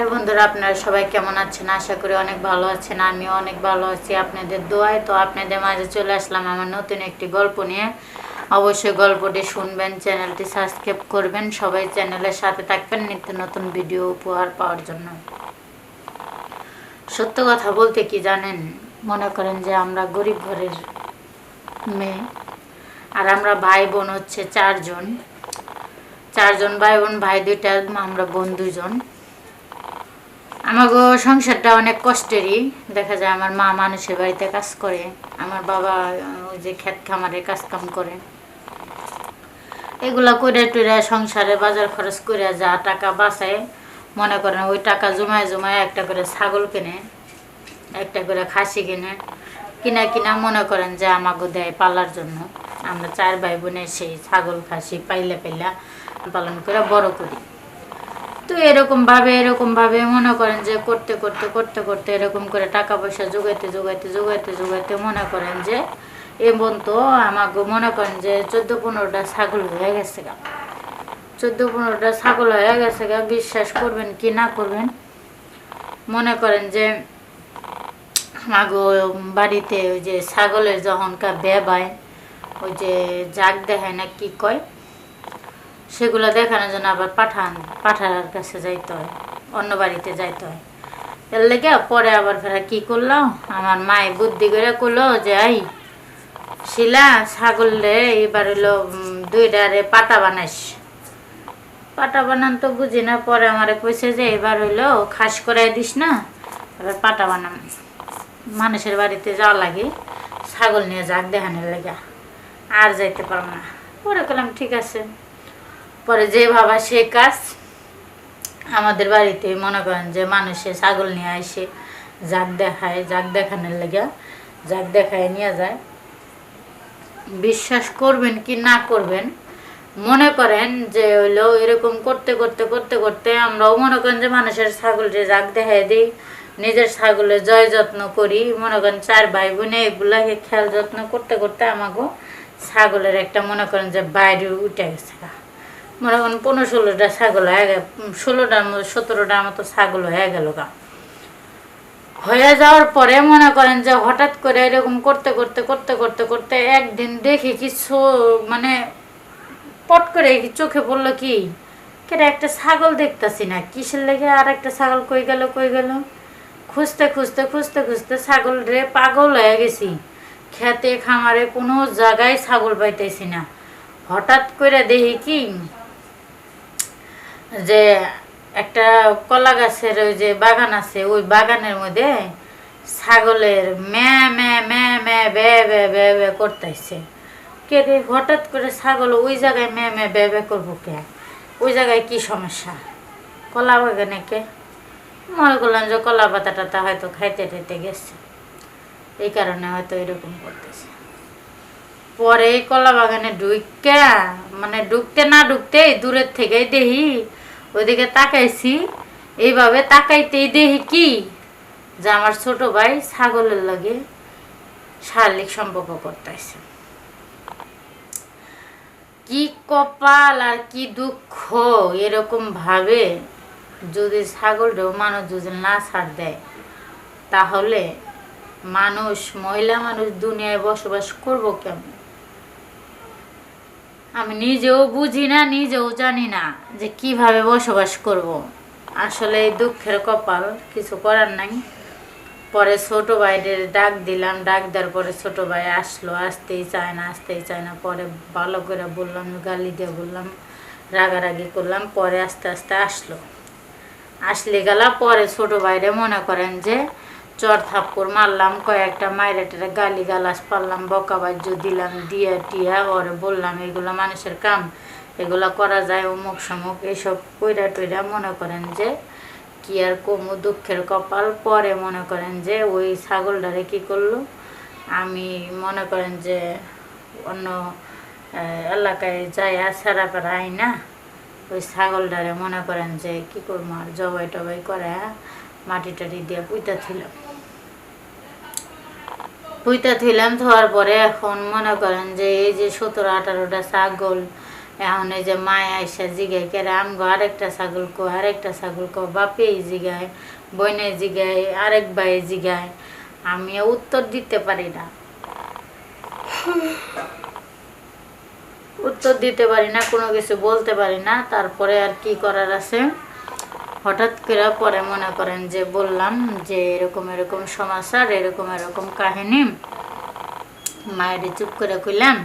হ্যাঁ বন্ধুরা, আপনারা সবাই কেমন আছেন? আশা করি অনেক ভালো আছেন, আমিও অনেক ভালো আছি। আপনাদের দোয়ায় তো আপনাদের মাঝে চলে আসলাম আমার নতুন একটি গল্প নিয়ে। অবশ্যই গল্পটি শুনবেন, চ্যানেলটি সাবস্ক্রাইব করবেন। সবাই চ্যানেলের সাথে থাকবেন নিত্য নতুন ভিডিও উপহার পাওয়ার জন্য। সত্য কথা বলতে কি জানেন? মনে করেন যে আমরা গরিব ঘরের মেয়ে আর আমরা ভাই বোন হচ্ছে চারজন। চারজন ভাই বোন ভাই দুইটা, আমরা বোন দুজন আমাগো সংসারটা অনেক কষ্টেরই। দেখা যায় আমার মা মানুষের বাড়িতে কাজ করে, আমার বাবা ওই যে ক্ষেত খামারে কাজ কাম করে। এগুলা করে টুরে সংসারে বাজার খরচ করে যা টাকা বাঁচায়, মনে করেন ওই টাকা জমায় জমায় একটা করে ছাগল কেনে, একটা করে খাসি কিনে, কিনা কিনা মনে করেন যে আমাকে দেয় পালার জন্য। আমরা চার ভাই বোনে সেই ছাগল, খাসি পাইলে পাইলা পালন করে বড় করি। তো এরকম ভাবে এরকম ভাবে মনে করেন যে করতে করতে করতে করতে এরকম করে টাকা পয়সা জোগাইতে যোগাইতে জোগাইতে জোগাইতে মনে করেন যে এবং তো আমাকে মনে করেন যে চোদ্দ পনেরোটা ছাগল হয়ে গেছে গা। চোদ্দ পনেরোটা ছাগল হয়ে গেছে গা, বিশ্বাস করবেন কি না করবেন? মনে করেন যে আমাগো বাড়িতে ওই যে ছাগলের যখনকার বেবায় ওই যে জাগ দেখায় না কি কয়? সেগুলো দেখানোর জন্য আবার পাঠান পাঠার কাছে যাইতে হয় অন্য বাড়িতে যাইতে হয়। এর লেগে পরে আবার ফেরা কি করলাম? আমার মায়ে বুদ্ধি করে করল যে এই শিলা ছাগল রে এবার উম, দুইটারে পাটা বানাইস পাটা বানান তো বুঝি না পরে আমার কইছে যে এবার হইল খাস করাই দিস না এবার পাটা বানাম। মানুষের বাড়িতে যাওয়া লাগে ছাগল নিয়ে যাক দেখানোর লেগা আর যাইতে পারব না। পরে করলাম ঠিক আছে। পরে যে ভাবা সে কাজ আমাদের বাড়িতে মনে করেন যে মানুষে ছাগল নিয়ে আসে জাগ দেখায় জাগ দেখানোর লেগে জাগ দেখায় নিয়ে যায় বিশ্বাস করবেন কি না করবেন, মনে করেন যে হইল এরকম করতে করতে করতে করতে আমরাও মনে করেন যে মানুষের ছাগলকে জাগ দেখায় দিই, নিজের ছাগলের জয় যত্ন করি, মনে করেন চার ভাই বোনে এগুলাকে খেয়াল যত্ন করতে করতে আমাকে ছাগলের একটা মনে করেন যে বাইরে উঠে গেছে। মনে করেন পনেরো ষোলোটা ছাগল হয়ে গেল ষোলোটার মতো, সতেরোটার মতো ছাগল হয়ে গেল গা। হয়ে যাওয়ার পরে মনে করেন যে হঠাৎ করে এরকম করতে করতে করতে করতে করতে একদিন দেখি কিছু মানে পট করে কি চোখে পড়ল কি? কেটে একটা ছাগল দেখতাছি না, কিসের লেগে আর একটা ছাগল কই গেল কই গেল? খুঁজতে খুঁজতে খুঁজতে খুঁজতে ছাগল রে পাগল হয়ে গেছি। খেতে, খামারে কোনো জায়গায় ছাগল পাইতেছি না। হঠাৎ করে দেখি কি যে একটা কলা গাছের ওই যে বাগান আছে, ওই বাগানের মধ্যে ছাগলের ম্যা ম্যা ম্যা ম্যা বে বে বে বে করতেছে। কে রে হঠাৎ করে ছাগল ওই জায়গায় ম্যা ম্যা বে বে করব কে? ওই জায়গায় কি সমস্যা? কলা বাগানে কে? মনে করলাম যে কলা পাতা টাতা হয়তো খাইতে টাইতে গেছে। এই কারণে হয়তো এরকম করতেছে। পরে কলা বাগানে ঢুকা মানে ঢুকতে না ঢুকতেই দূরের থেকেই দেখি ওইদিকে তাকাইছি, এইভাবে তাকাইতেই দেখি কি? যে আমার ছোট ভাই ছাগলের লাগে শারীরিক সম্পর্ক করতেছে। কি কপাল আর কি দুঃখ, এরকম ভাবে যদি ছাগলটাও মানুষ যদি না ছাড় দেয়, তাহলে মানুষ মহিলা মানুষ দুনিয়ায় বসবাস করব কেমন? আমি নিজেও বুঝি না, নিজেও জানি না যে কীভাবে বসবাস করব। আসলে দুঃখের কপাল কিছু করার নাই। পরে ছোট ভাইদের ডাক দিলাম, ডাক দেওয়ার পরে ছোট ভাই আসলো, আসতেই চায় না, আসতেই চায় না। পরে ভালো করে বললাম, গালি দিয়ে বললাম, রাগারাগি করলাম, পরে আস্তে আস্তে আসলো। আসলে গেলা পরে ছোট ভাইরে মনে করেন যে চর থাপ্পড় মারলাম, কয়েকটা মায়ের টেরে গালি গালাস পারলাম বকা বাজ্য দিলাম, দিয়া টিয়া, ওরে বললাম, এগুলো মানুষের কাম, এগুলো করা যায় অমুক সমুক, এসব কইরা টইরা মনে করেন যে কি আর কমু দুঃখের কপাল। পরে মনে করেন যে ওই ছাগলটারে কি করল? আমি মনে করেন যে অন্য এলাকায় যাই আর সারা পারা আই না। ওই ছাগলটারে মনে করেন যে কি করব আর জবাই টবাই করে মাটি টাটি দিয়ে পুঁতা ছিল পুঁতা থইলাম, ধোয়ার পরে এখন মনে করেন যে এই যে সতেরো, আঠারোটা ছাগল, এখন এই যে মায়া আইসা জিগায় কেরে আমগো আরেকটা ছাগল কো, আরেকটা ছাগল কো বাপে জিগায় বইনে জিগায়, আরেক ভাই জিগায়। আমি উত্তর দিতে পারি না। উত্তর দিতে পারি না, কোনো কিছু বলতে পারি না, তারপরে আর কি করার আছে? হঠাৎ করে পরে মনে করেন যে বললাম যে এরকম এরকম সমাচার, এরকম এরকম কাহিনী। মায়ের চুপ করে কইলাম।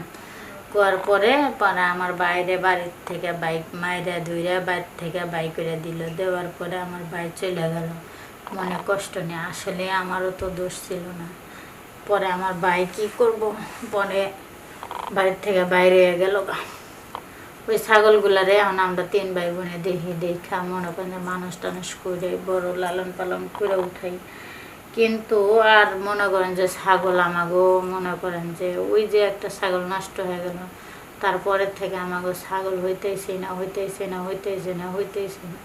কোয়ার পরে পরে আমার বাইরে বাড়ির থেকে বাইক মায়েরা ধুইরা বাড়ির থেকে বাইক করে দিল। দেওয়ার পরে আমার ভাই চলে গেল। মনে কষ্ট নেই, আসলে আমারও তো দোষ ছিল না। পরে আমার ভাই কী করব? পরে বাড়ির থেকে বাইরে গেল গা। ওই ছাগলগুলারে এখন আমরা তিন ভাই বোনে দেখি, দেখা মনে করেন যে মানুষ টানুষ করে বড় লালন পালন করে উঠাই কিন্তু আর মনে করেন যে ছাগল আমাগো, মনে করেন যে ওই যে একটা ছাগল নষ্ট হয়ে গেল, তারপরের থেকে আমাগো ছাগল হইতেইছে না হইতেইছে না হইতেইছে না হইতেইছে না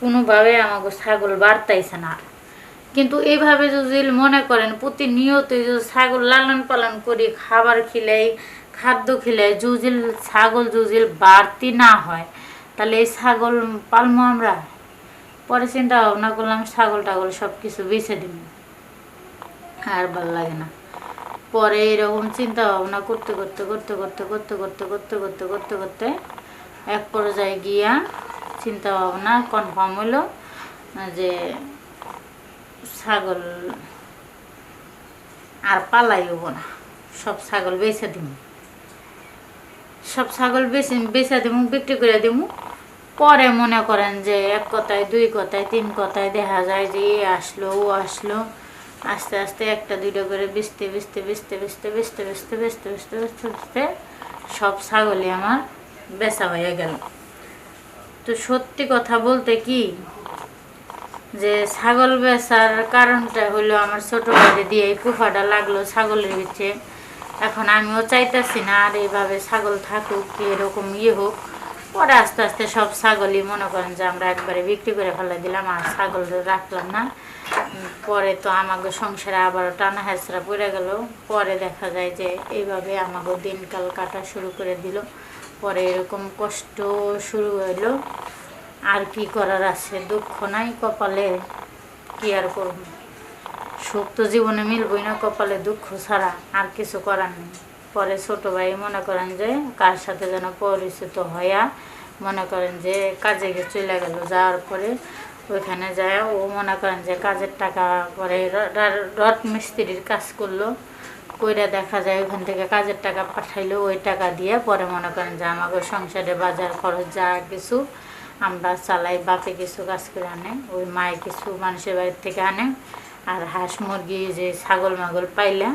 কোনোভাবে আমাগো ছাগল বাড়তাইছে না। কিন্তু এইভাবে যদি মনে করেন প্রতিনিয়ত যদি ছাগল লালন পালন করি খাবার খিলাই খাদ্য খেলে জুজিল ছাগল জুজিল বাড়তি না হয়। তাহলে এই ছাগল পালমো আমরা? পরে চিন্তা ভাবনা করলাম ছাগল টাগল সব কিছু বেছে দিব। আর ভালো লাগে না। পরে এরকম চিন্তা ভাবনা করতে করতে করতে করতে করতে করতে করতে করতে করতে করতে এক পর্যায়ে গিয়া চিন্তা ভাবনা কনফার্ম হলো যে ছাগল আর পালাই না। সব ছাগল বেছে দিব। সব ছাগল বেছে বেচা দিব বিক্রি করে দিব পরে মনে করেন যে এক কথায়, দুই কথায়, তিন কথায় দেখা যায় যে এ আসলো, ও আসলো। আস্তে আস্তে একটা, দুইটা করে বেচতে বেচতে বেচতে বেচতে বেচতে বেচতে বেচতে বেচতে বেচতে বেচতে সব ছাগলই আমার বেচা হয়ে গেল। তো সত্যি কথা বলতে কি, যে ছাগল বেচার কারণটা হলো আমার ছোটো ভাইরে দিয়ে এই লাগল ছাগলের ভিতরে এখন আমিও চাইতেছি না আর এইভাবে ছাগল থাকুক কি এরকম ইয়ে হোক। পরে আস্তে আস্তে সব ছাগলই মনে করেন যে আমরা একবারে বিক্রি করে ফেলে দিলাম, আর ছাগল রাখলাম না। পরে তো আমাকে সংসারে আবারও টানা হেঁচড়া পড়ে গেল। পরে দেখা যায় যে এইভাবে আমাকে দিনকাল কাটা শুরু করে দিল। পরে এরকম কষ্ট শুরু হইল। আর কি করার আছে? দুঃখ নাই কপালে। কি আর করব? সুখ তো জীবনে মিলবই না কপালে দুঃখ ছাড়া, আর কিছু করার নেই। পরে ছোট ভাই মনে করেন যে, কার সাথে যেন পরিচিত হইয়া মনে করেন যে, কাজে গিয়ে চলে গেল। যাওয়ার পরে ওইখানে যায়, ও মনে করেন যে, কাজের টাকা পরে র- র- রড মিস্ত্রির কাজ করল। কইরা দেখা যায় ওখান থেকে কাজের টাকা পাঠাইলো, ওই টাকা দিয়ে পরে মনে করেন যে আমাকে সংসারে বাজার খরচ যা কিছু আমরা চালাই, বাপে কিছু কাজ করে আনে, ওই মায়ে কিছু মানুষের বাড়ির থেকে আনে। আর হাঁস মুরগি যে ছাগল মাগল পাইলে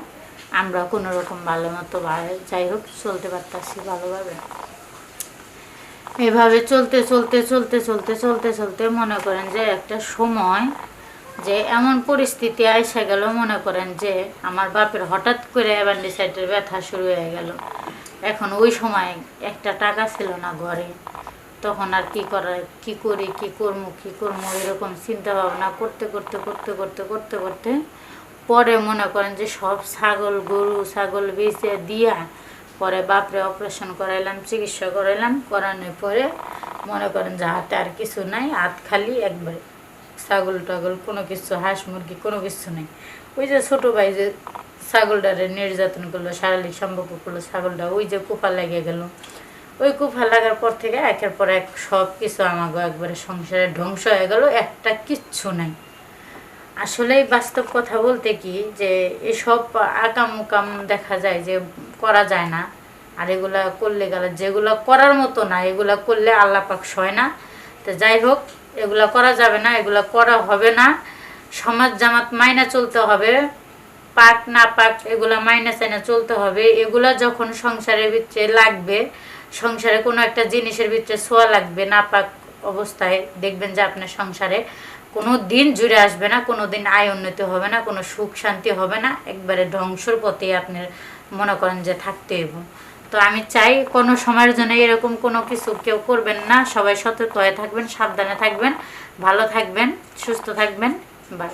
আমরা কোনো রকম ভালো মতো যাই হোক চলতে পারতাছি ভালোভাবে। এভাবে চলতে চলতে চলতে চলতে চলতে চলতে মনে করেন যে একটা সময় যে এমন পরিস্থিতি আইসা গেল, মনে করেন যে আমার বাপের হঠাৎ করে অ্যাপেন্ডিসাইটের ব্যথা শুরু হয়ে গেল। এখন ওই সময় একটা টাকা ছিল না ঘরে। তখন আর কি করার কি করি, কি করব কি করব এরকম চিন্তা ভাবনা করতে করতে করতে করতে করতে করতে পরে মনে করেন যে সব ছাগল, গরু, ছাগল বেঁচে দিয়া পরে বাপরে অপারেশন করাইলাম, চিকিৎসা করাইলাম, করানোর পরে মনে করেন যে হাতে আর কিছু নাই, হাত খালি একবারে। ছাগল টাগল কোনো কিছু, হাঁস মুরগি কোনো কিছু নেই। ওই যে ছোটো ভাই যে ছাগলটারে নির্যাতন করল, শারীরিক সম্পর্ক করল, ছাগলটা ওই যে কুফা লেগে গেল। ওই কুফা লাগার পর থেকে একের পর এক সব কিছু আমাকে একবারে সংসারে ধ্বংস হয়ে গেল, একটা কিচ্ছু নাই। আসলে বাস্তব কথা বলতে কি যে এসব আকাম উকাম দেখা যায় যে করা যায় না, আর এগুলা করলে গেলে যেগুলো করার মতো না, এগুলা করলে আল্লাহ পাক সয় না। তো যাই হোক, এগুলা করা যাবে না, এগুলা করা হবে না। সমাজ জামাত মাইনা চলতে হবে, পাক না পাক এগুলা মাইনা চাইনা চলতে হবে। এগুলা যখন সংসারের ভিতরে লাগবে সংসারে কোনো একটা জিনিসের ভিতরে ছোঁয়া লাগবে না পাক অবস্থায় দেখবেন যে আপনার সংসারে কোনো দিন জুড়ে আসবে না, কোনো দিন আয় উন্নতি হবে না, কোনো সুখ শান্তি হবে না, একবারে ধ্বংসর পথে আপনার মনে করেন যে থাকতে হইব। তো আমি চাই কোনো সময়ের জন্য এরকম কোনো কিছু কেউ করবেন না, সবাই সতর্ক হয়ে থাকবেন, সাবধানে থাকবেন, ভালো থাকবেন, সুস্থ থাকবেন, বাই।